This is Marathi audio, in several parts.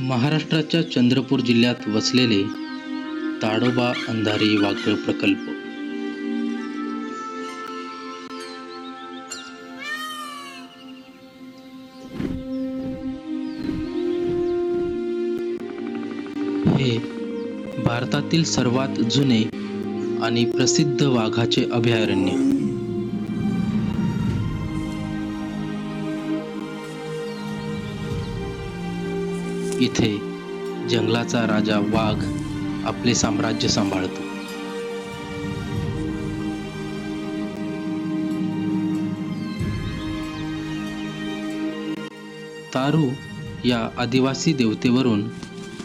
महाराष्ट्राच्या चंद्रपूर जिल्ह्यात वसलेले ताडोबा अंधारी वाघळ प्रकल्प. हे भारतातील सर्वात जुने आणि प्रसिद्ध वाघाचे अभयारण्य. इथे जंगलाचा राजा वाघ आपले साम्राज्य सांभाळतो. तारू या आदिवासी देवतेवरून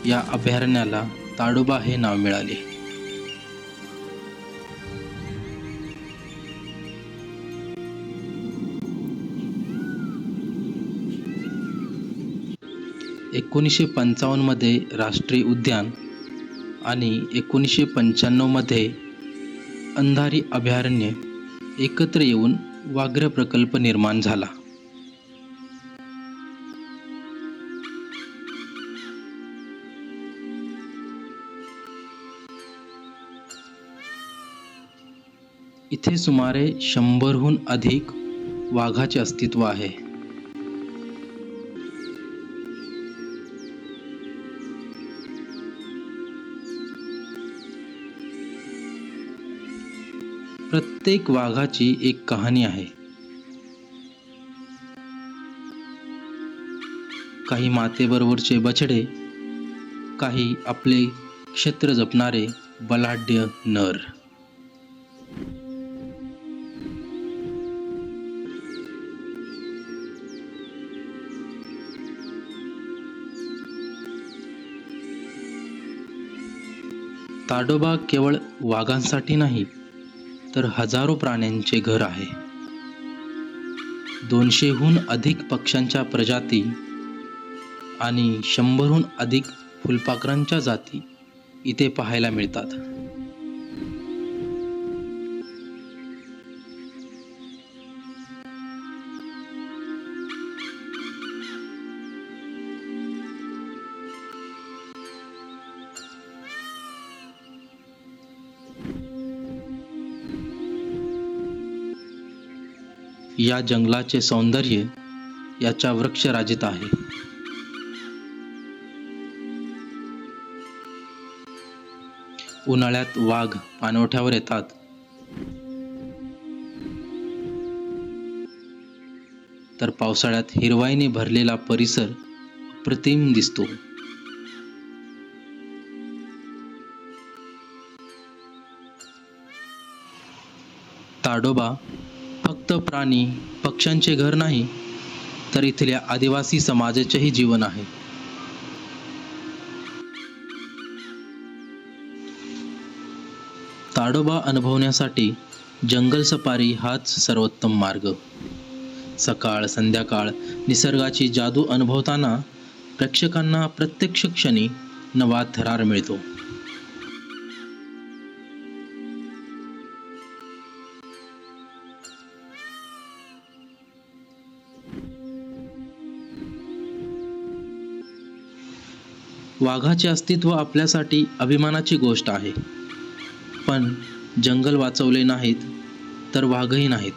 या अभयारण्याला ताडोबा हे नाव मिळाले. एकोणीसशे पंचावन्नमध्ये राष्ट्रीय उद्यान आणि एकोणीसशे पंच्याण्णवमध्ये अंधारी अभयारण्य एकत्र येऊन व्याघ्र प्रकल्प निर्माण झाला. इथे सुमारे शंभरहून अधिक वाघाचे अस्तित्व आहे. प्रत्येक वाघाची एक कहाणी आहे. काही मातेबरोबरचे बछडे काही आपले क्षेत्र जपणारे बलाढ्य नर. ताडोबा केवळ वाघांसाठी नाही तर हजारो प्राण्यांचे घर आहे. दोनशेहून अधिक पक्ष्यांच्या प्रजाती आणि शंभरहून अधिक फुलपाखरांच्या जाती इथे पाहायला मिळतात. या जंगलाचे सौंदर्य याच्या वृक्षराजीत आहे. उन्हाळ्यात वाघ पाणवठ्यावर येतात. तर पावसाळ्यात हिरवाईने भरलेला परिसर अप्रतिम दिसतो. ताडोबा फक्त प्राणी पक्ष्यांचे घर नाही तर इथल्या आदिवासी समाजाचेही जीवन आहे. ताडोबा अनुभवण्यासाठी जंगल सफारी हाच सर्वोत्तम मार्ग. सकाळ संध्याकाळ निसर्गाची जादू अनुभवताना प्रेक्षकांना प्रत्यक्ष क्षणी नवा थरार मिळतो. वाघाचे अस्तित्व आपल्यासाठी अभिमानाची गोष्ट आहे. पण जंगल वाचवले नाहीत तर वाघही नाहीत.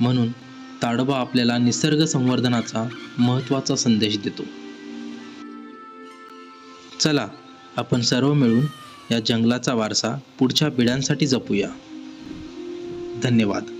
म्हणून ताडोबा आपल्याला निसर्ग संवर्धनाचा महत्त्वाचा संदेश देतो. चला आपण सर्व मिळून या जंगलाचा वारसा पुढच्या पिढ्यांसाठी जपूया. धन्यवाद.